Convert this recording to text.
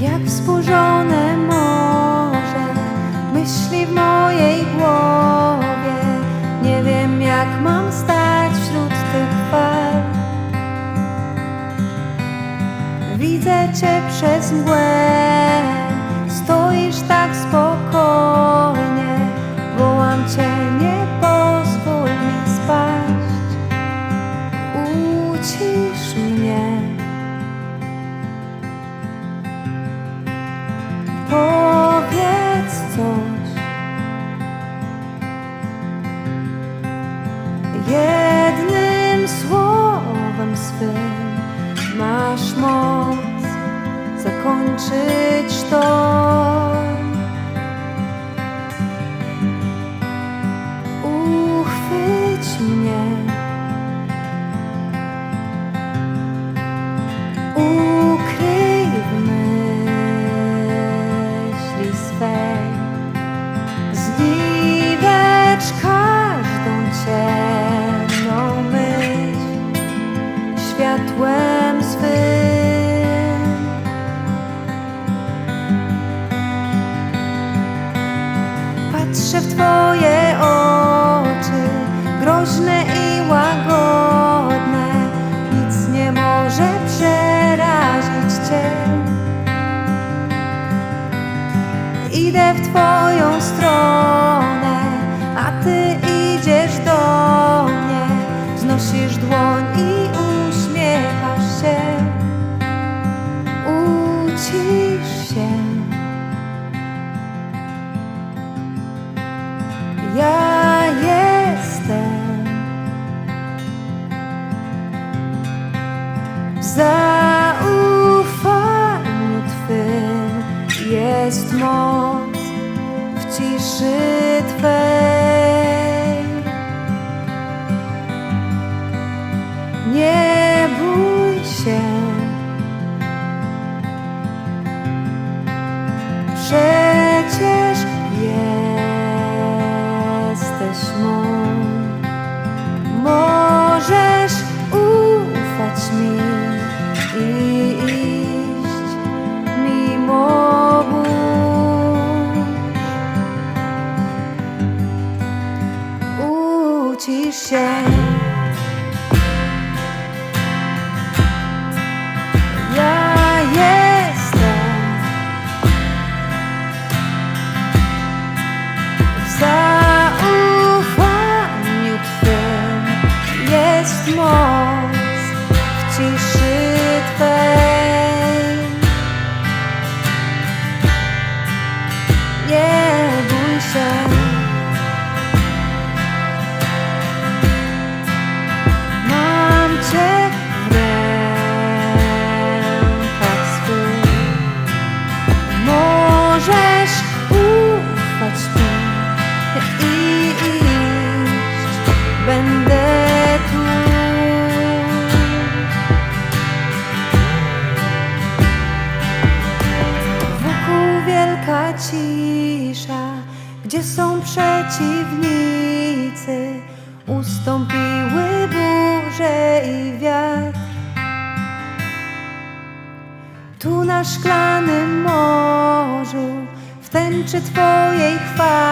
jak wzburzone morze, myśli w mojej głowie. Nie wiem, jak mam stać wśród tych fal. Widzę Cię przez mgłę. Idę w Twoją stronę, a Ty idziesz do mnie. Znosisz dłoń i uśmiechasz się. Ucisz się. Ja jestem w zaufaniu Twym jest moc w ciszy Twej. Nie bój się. Przecież jesteś mój. Cię w rękach swych. Możesz ufać mi i iść. Będę tu. Wokół wielka cisza, gdzie są przeciwnicy. Ustąpiły burze i wiatr. Tu na szklanym morzu, w tęczy Twojej chwały.